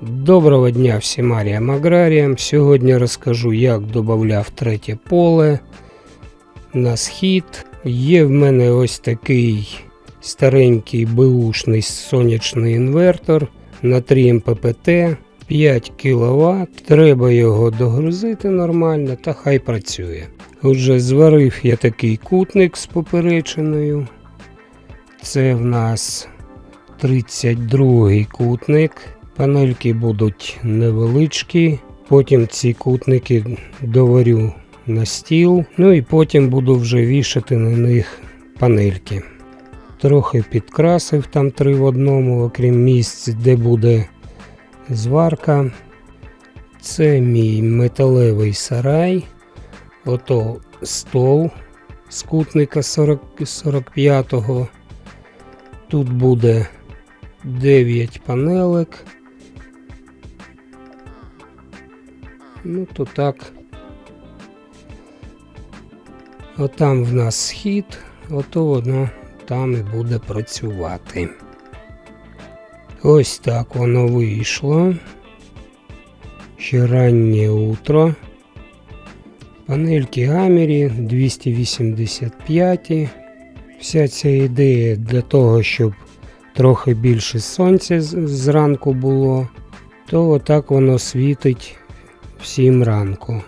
Доброго дня всім аріям аграріям. Сьогодні розкажу, як додав третє поле на схід. Є в мене ось такий старенький беушний сонячний інвертор на 3 МППТ 5 кВт. Треба його догрузити нормально та хай працює. Отже, зварив я такий кутник з поперечиною. Це в нас 32 кутник. Панельки будуть невеличкі. Потім ці кутники доварю на стіл. Ну і потім буду вже вішати на них панельки. Трохи підкрасив там три в одному, окрім місць, де буде зварка. Це мій металевий сарай. Ото стол з кутника 40, 45-го. Тут буде 9 панелек. Ну, то так. Отам в нас схід, ото воно там і буде працювати. Ось так воно вийшло. Ще раннє утро. Панельки Амері 285. Вся ця ідея для того, щоб трохи більше сонця зранку було, то отак воно світить всім ранку.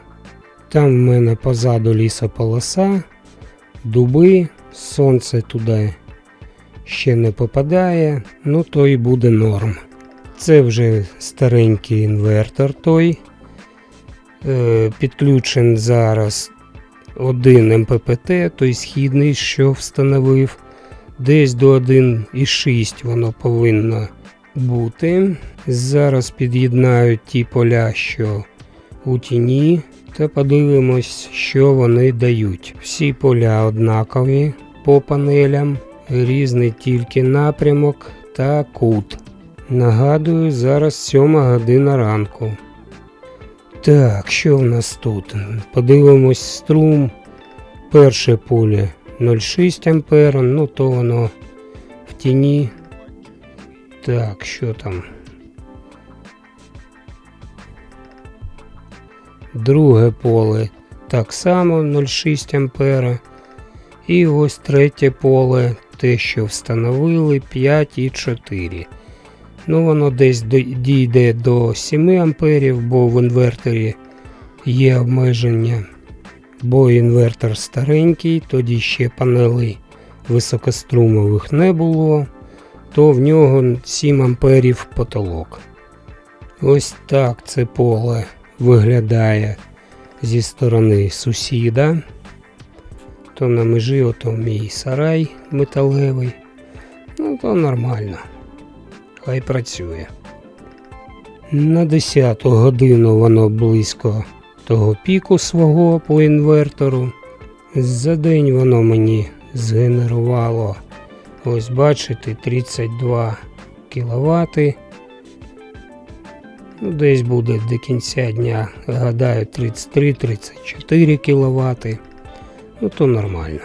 Там в мене позаду лісополоса, дуби, сонце туди ще не попадає, ну то і буде норм. Це вже старенький інвертор той. Е, підключен зараз один МППТ, той східний, що встановив. Десь до 1,6 воно повинно бути. Зараз під'єднаю ті поля, що у тіні, та подивимось, що вони дають. Всі поля однакові по панелям, різний тільки напрямок та кут. Нагадую, зараз 7 година ранку. Так, що в нас тут? Подивимось струм. Перше поле 0,6 ампера, ну то воно в тіні. Так, що там? Друге поле так само 0,6 ампера. І ось третє поле, те, що встановили 5,4. Ну, воно десь дійде до 7 амперів, бо в інверторі є обмеження. Бо інвертор старенький, тоді ще панелей високострумових не було, то в нього 7 амперів потолок. Ось так це поле виглядає зі сторони сусіда. То на межі ото мій сарай металевий. Ну, то нормально. Хай працює. На 10 годину воно близько того піку свого по інвертору. За день воно мені згенерувало, ось бачите, 32 кВт. Ну, десь буде до кінця дня, гадаю, 33-34 кВт. Ну, то нормально.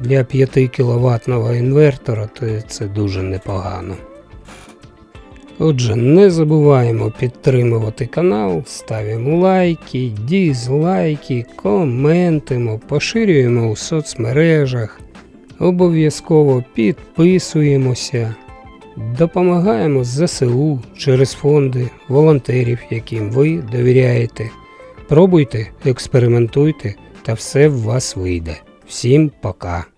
Для 5 кВт інвертора то це дуже непогано. Отже, не забуваємо підтримувати канал, ставимо лайки, дізлайки, коментимо, поширюємо у соцмережах, обов'язково підписуємося, допомагаємо ЗСУ через фонди волонтерів, яким ви довіряєте. Пробуйте, експериментуйте, та все в вас вийде. Всім пока!